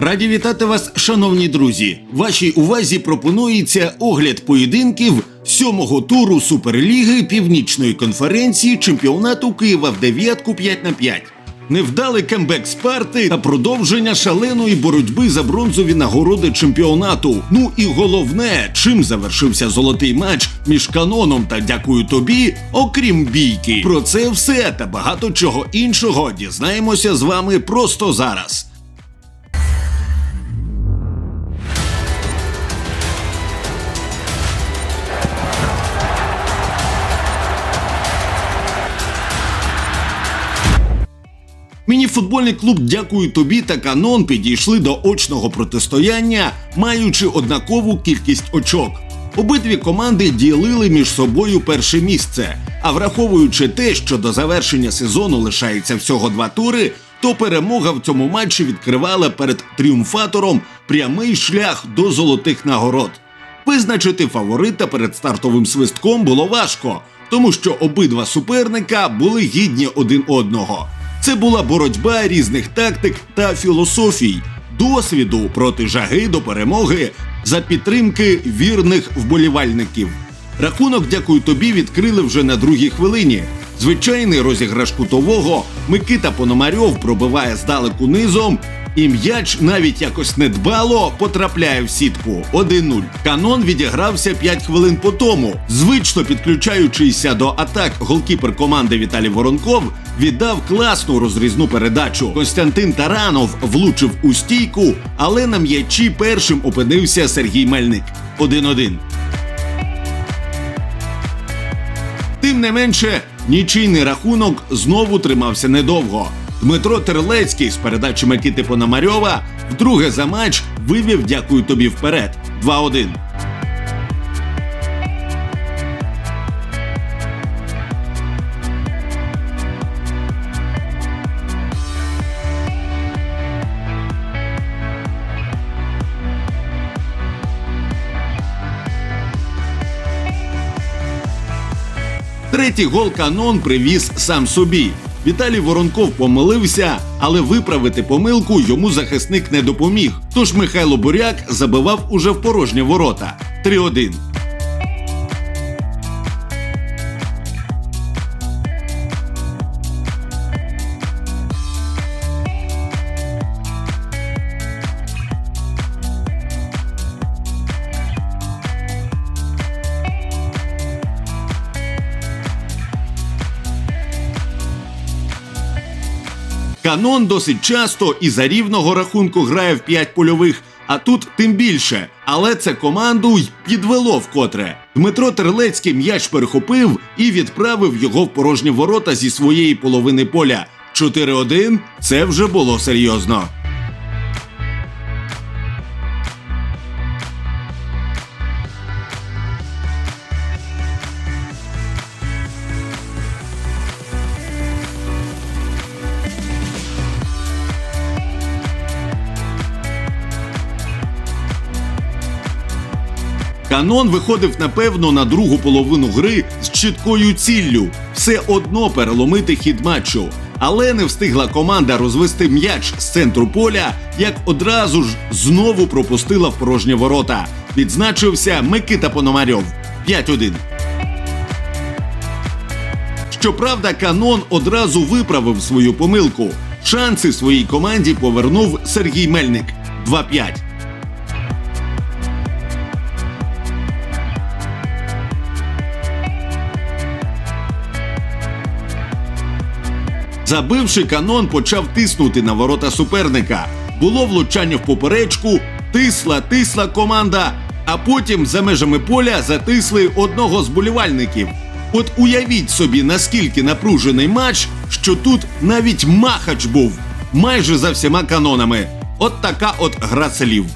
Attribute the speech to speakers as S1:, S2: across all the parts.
S1: Раді вітати вас, шановні друзі. Вашій увазі пропонується огляд поєдинків сьомого туру Суперліги Північної конференції чемпіонату Києва в дев'ятку 5 на 5 Невдалий кембек Спарти та продовження шаленої боротьби за бронзові нагороди чемпіонату. Ну і головне, чим завершився золотий матч між каноном та дякую тобі, окрім бійки. Про це все та багато чого іншого дізнаємося з вами просто зараз. Мініфутбольний клуб Дякую тобі та Канон підійшли до очного протистояння, маючи однакову кількість очок. Обидві команди ділили між собою перше місце. А враховуючи те, що до завершення сезону лишається всього два тури, то перемога в цьому матчі відкривала перед тріумфатором прямий шлях до золотих нагород. Визначити фаворита перед стартовим свистком було важко, тому що обидва суперника були гідні один одного. Це була боротьба різних тактик та філософій, досвіду проти жаги до перемоги за підтримки вірних вболівальників. Рахунок, дякую тобі, відкрили вже на другій хвилині. Звичайний розіграш кутового Микита Пономарьов пробиває здалеку низом, і м'яч навіть якось недбало потрапляє в сітку 1-0. Канон відігрався 5 хвилин по тому. Звично підключаючийся до атак голкіпер команди Віталій Воронков віддав класну розрізну передачу. Костянтин Таранов влучив у стійку, але на м'ячі першим опинився Сергій Мельник 1-1. Тим не менше, нічийний рахунок знову тримався недовго. Дмитро Терлецький з передачі Микити Пономарьова вдруге за матч вивів дякую тобі вперед. 2-1. Третій гол канон привіз сам собі. Віталій Воронков помилився, але виправити помилку йому захисник не допоміг. Тож Михайло Буряк забивав уже в порожні ворота 3-1. Канон досить часто і за рівного рахунку грає в 5 польових, а тут тим більше. Але це команду й підвело вкотре. Дмитро Терлецький м'яч перехопив і відправив його в порожні ворота зі своєї половини поля. 4-1 – це вже було серйозно. Канон виходив напевно на другу половину гри з чіткою ціллю все одно переломити хід матчу. Але не встигла команда розвести м'яч з центру поля, як одразу ж знову пропустила в порожні ворота. Відзначився Микита Пономарьов 5-1. Щоправда, Канон одразу виправив свою помилку. Шанси своїй команді повернув Сергій Мельник 2-5. Забивши канон, почав тиснути на ворота суперника. Було влучання в поперечку, тисла, тисла команда, а потім за межами поля затисли одного з болівальників. От уявіть собі, наскільки напружений матч, що тут навіть махач був майже за всіма канонами. От така от гра слів.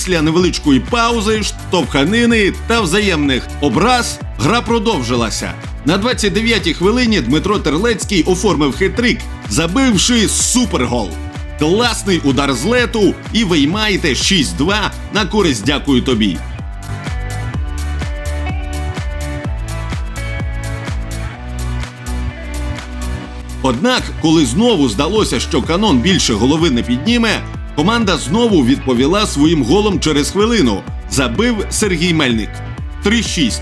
S1: Після невеличкої паузи, штовханини та взаємних образ гра продовжилася. На 29-й хвилині Дмитро Терлецький оформив хитрик, забивши супергол. Класний удар з лету і виймаєте 6-2 на користь дякую тобі. Однак, коли знову здалося, що канон більше голови не підніме, команда знову відповіла своїм голом через хвилину. Забив Сергій Мельник. 3-6.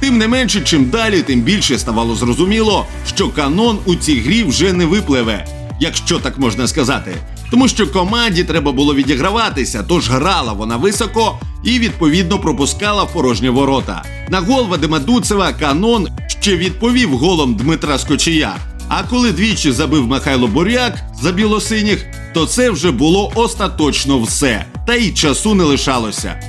S1: Тим не менше, чим далі, тим більше ставало зрозуміло, що канон у цій грі вже не випливе, якщо так можна сказати. Тому що команді треба було відіграватися, тож грала вона високо і відповідно пропускала порожні ворота. На гол Вадима Дуцева канон ще відповів голом Дмитра Скочія. А коли двічі забив Михайло Буряк за білосиніх, то це вже було остаточно все, та й часу не лишалося.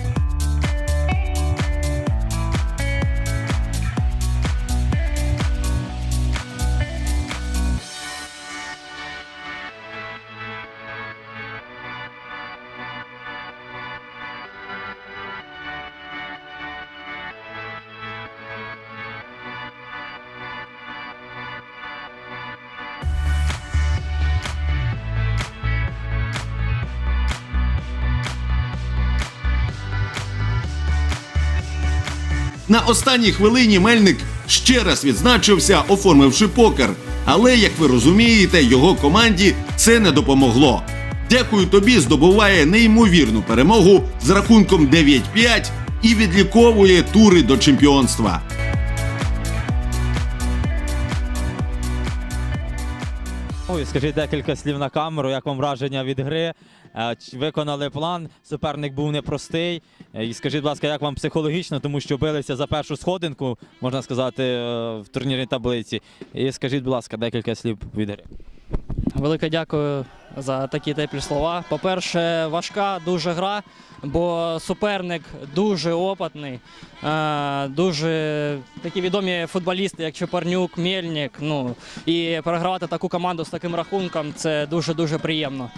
S1: На останній хвилині Мельник ще раз відзначився, оформивши покер. Але, як ви розумієте, його команді це не допомогло. Дякую тобі, здобуває неймовірну перемогу з рахунком 9-5 і відліковує тури до чемпіонства.
S2: Ой, скажіть декілька слів на камеру, як вам враження від гри? Виконали план, суперник був непростий. Е, І скажіть, будь ласка, як вам психологічно, тому що билися за першу сходинку, можна сказати, е, в турнірній таблиці. І скажіть, будь ласка, декілька слів від гри.
S3: Велике дякую за такі теплі слова. По-перше, важка дуже гра, бо суперник дуже опитний, е, дуже такі відомі футболісти, як Чепарнюк, Мельник. Ну і перегравати таку команду з таким рахунком це дуже дуже приємно.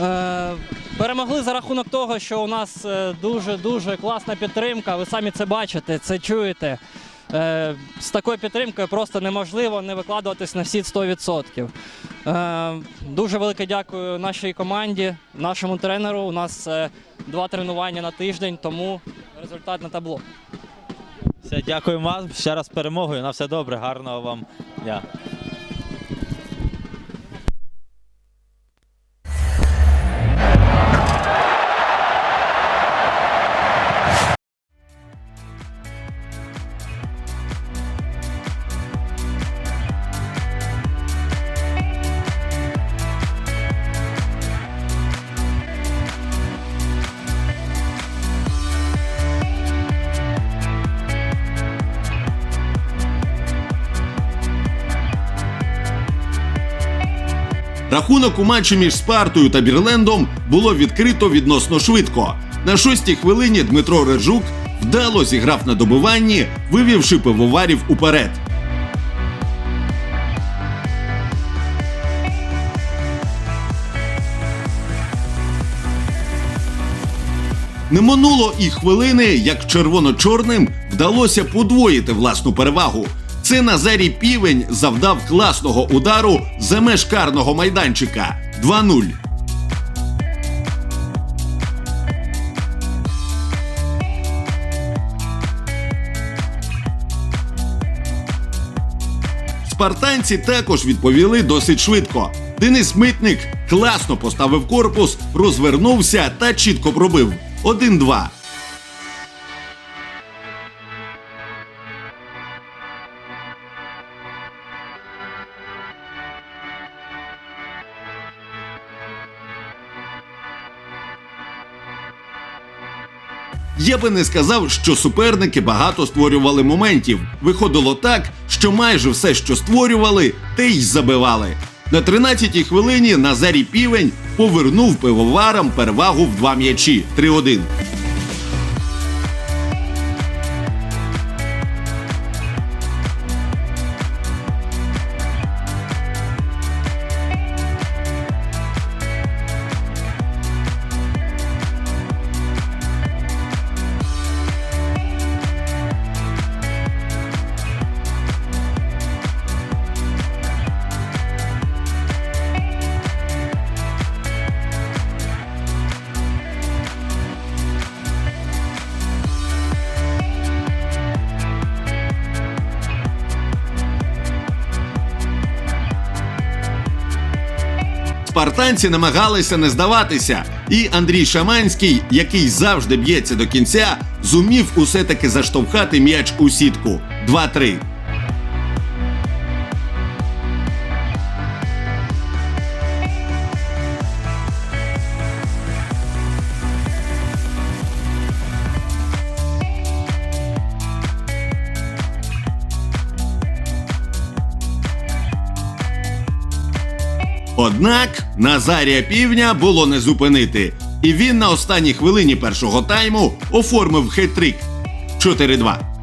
S3: Е, Перемогли за рахунок того, що у нас е, дуже дуже класна підтримка. Ви самі це бачите, це чуєте. Е, З такою підтримкою просто неможливо не викладуватись на всі 100%. Е, Дуже велике дякую нашій команді, нашому тренеру. У нас два тренування на тиждень, тому результат на табло.
S2: Все, дякую вам ще раз перемогою. На все добре, гарного вам дня.
S1: Рахунок у матчі між Спартою та Бірлендом було відкрито відносно швидко. На шостій хвилині Дмитро Режук вдало зіграв на добиванні, вивівши пивоварів уперед. Не минуло і хвилини, як червоно-чорним вдалося подвоїти власну перевагу. Це Назарій Півень завдав класного удару за меж карного майданчика 2-0. Спартанці також відповіли досить швидко. Денис Митник класно поставив корпус, розвернувся та чітко пробив 1-2. Я би не сказав, що суперники багато створювали моментів. Виходило так, що майже все, що створювали, те й забивали. На 13-й хвилині Назарій Півень повернув пивоварам перевагу в два м'ячі 3-1. Спартанці намагалися не здаватися, і Андрій Шаманський, який завжди б'ється до кінця, зумів усе таки заштовхати м'яч у сітку 2-3. Однак Назарія Півня було не зупинити, і він на останній хвилині першого тайму оформив хет-трик 4-2.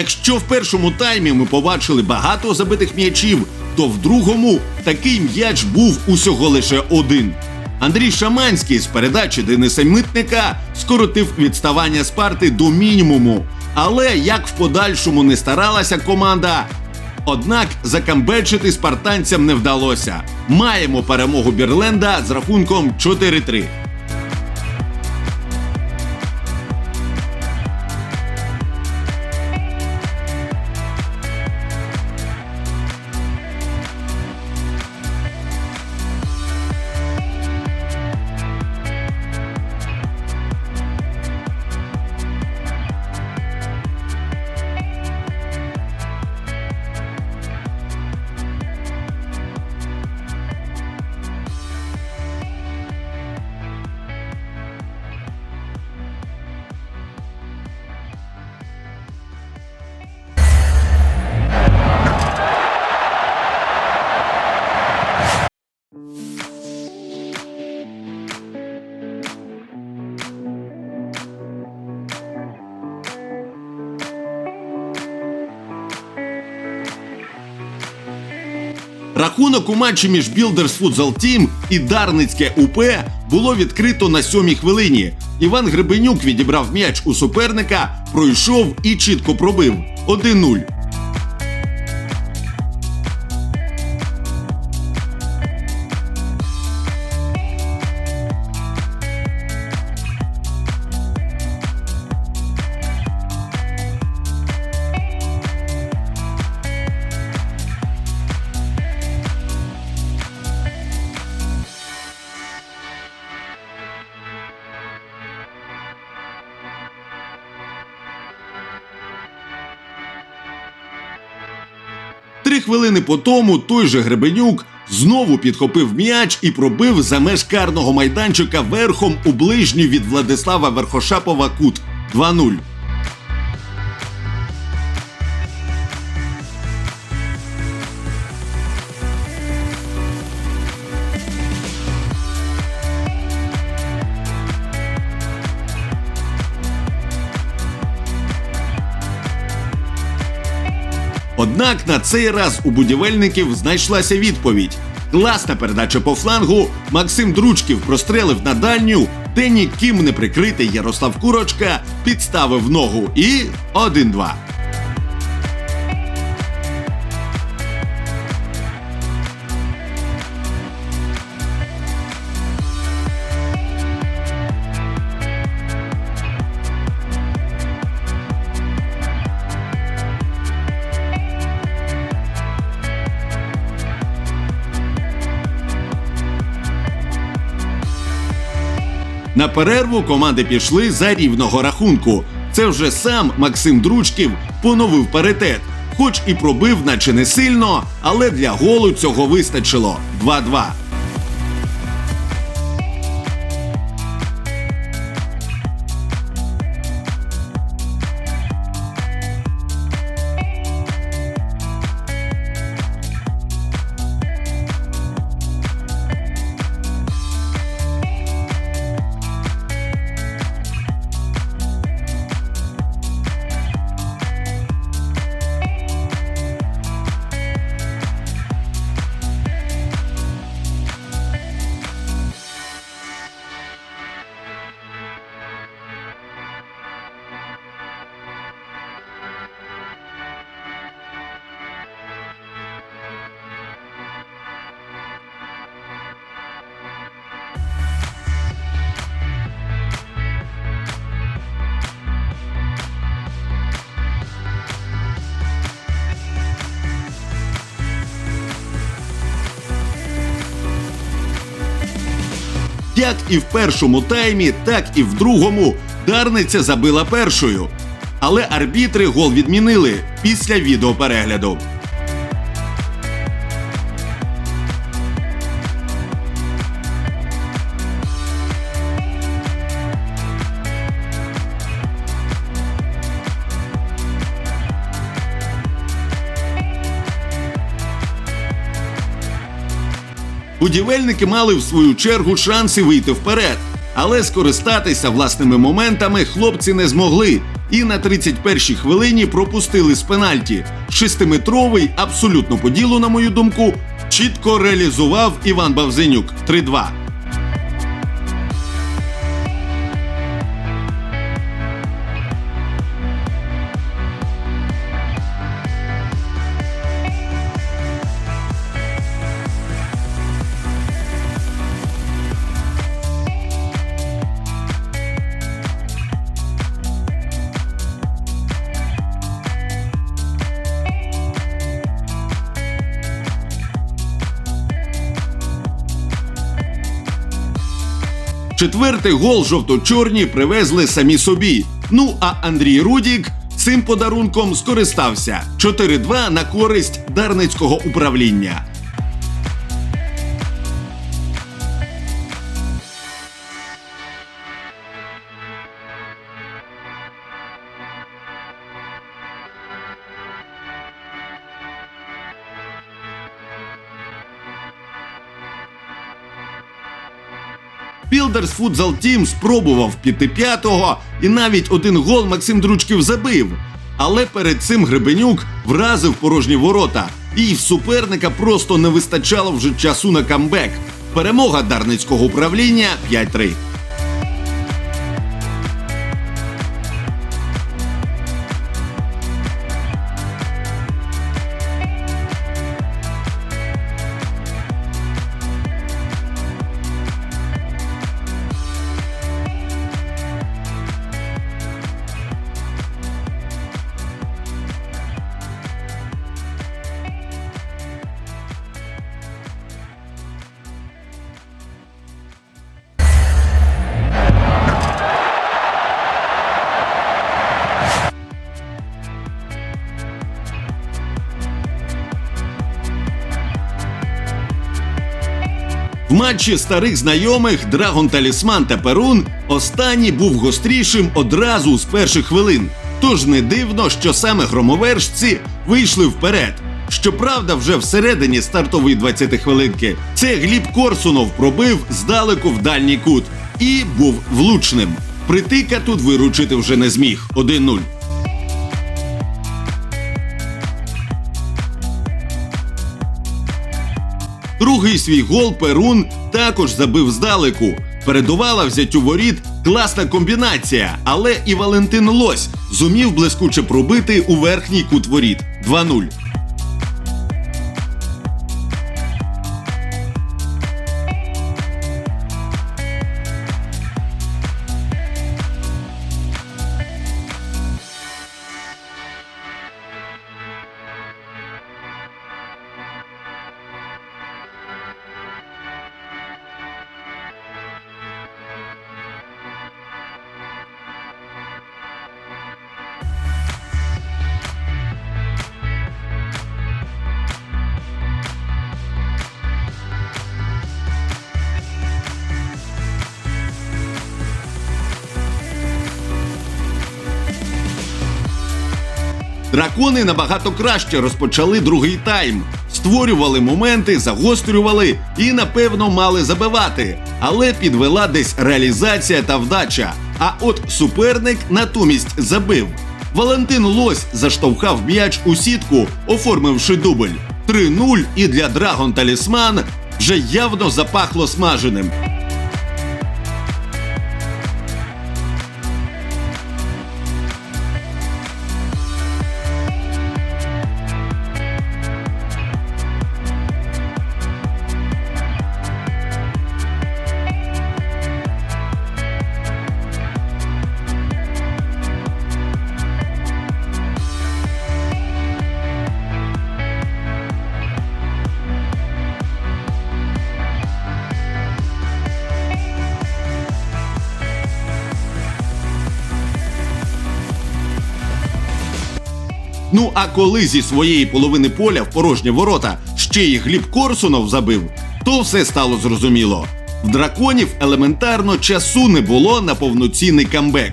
S1: Якщо в першому таймі ми побачили багато забитих м'ячів, то в другому такий м'яч був усього лише один. Андрій Шаманський з передачі Дениса Митника скоротив відставання Спарти до мінімуму. Але як в подальшому не старалася команда, однак закамбечити спартанцям не вдалося. Маємо перемогу Бірленда з рахунком 4-3. Рахунок у матчі між Builders Futsal Team і Дарницьке УП було відкрито на сьомій хвилині. Іван Гребенюк відібрав м'яч у суперника, пройшов і чітко пробив 1-0. Хвилини по тому той же Гребенюк знову підхопив м'яч і пробив за меж карного майданчика верхом у ближній від Владислава Верхошапова кут 2-0. Однак на цей раз у будівельників знайшлася відповідь. Класна передача по флангу. Максим Дручків прострелив на дальню, де ніким не прикритий Ярослав Курочка підставив ногу і 1-2. На перерву команди пішли за рівного рахунку. Це вже сам Максим Дручків поновив паритет. Хоч і пробив, наче не сильно, але для голу цього вистачило 2-2. Як і в першому таймі, так і в другому Дарниця забила першою. Але арбітри гол відмінили після відеоперегляду. Будівельники мали в свою чергу шанси вийти вперед, але скористатися власними моментами хлопці не змогли. І на 31-й хвилині пропустили з пенальті. Шестиметровий, абсолютно по ділу, на мою думку, чітко реалізував Іван Бавзенюк 3-2. Четвертий гол жовто-чорні привезли самі собі. Ну а Андрій Рудік цим подарунком скористався 4-2 на користь Дарницького управління. Builders Futsal Team спробував піти п'ятого, і навіть один гол Максим Дручків забив. Але перед цим Гребенюк вразив порожні ворота, і в суперника просто не вистачало вже часу на камбек. Перемога Дарницького управління 5-3. Матчі старих знайомих Драгон Талісман та Перун останній був гострішим одразу з перших хвилин. Тож не дивно, що саме громовержці вийшли вперед. Щоправда, вже всередині стартової 20 хвилинки це Гліб Корсунов пробив здалеку в дальній кут і був влучним. Притика тут виручити вже не зміг 1-0. Другий свій гол Перун також забив здалеку. Передувала взяттю воріт класна комбінація, але і Валентин Лось зумів блискуче пробити у верхній кут воріт 2-0. Дракони набагато краще розпочали другий тайм, створювали моменти, загострювали і, напевно, мали забивати. Але підвела десь реалізація та вдача. А от суперник натомість забив. Валентин Лось заштовхав м'яч у сітку, оформивши дубль. 3-0 і для Драгон Талісман вже явно запахло смаженим. Ну а коли зі своєї половини поля в порожні ворота ще й Гліб Корсунов забив, то все стало зрозуміло. В драконів елементарно часу не було на повноцінний камбек.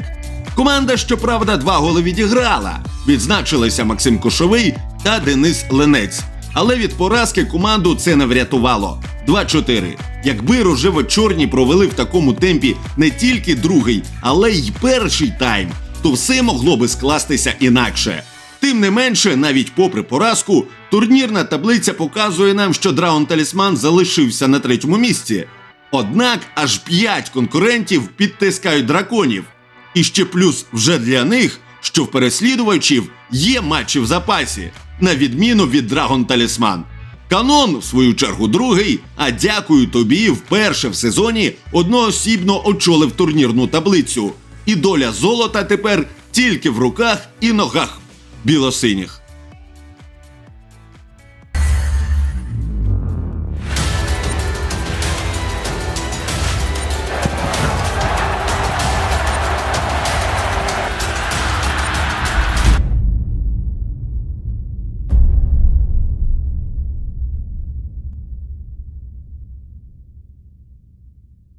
S1: Команда, щоправда, два голи відіграла. Відзначилися Максим Кошовий та Денис Ленець. Але від поразки команду це не врятувало. 2-4. Якби рожево-чорні провели в такому темпі не тільки другий, але й перший тайм, то все могло би скластися інакше. Тим не менше, навіть попри поразку, турнірна таблиця показує нам, що Драгон Талісман залишився на третьому місці. Однак аж п'ять конкурентів підтискають драконів. І ще плюс вже для них, що в переслідувачів є матчі в запасі, на відміну від Драгон Талісман. Канон, в свою чергу, другий, а дякую тобі вперше в сезоні одноосібно очолив турнірну таблицю. І доля золота тепер тільки в руках і ногах білосиніх.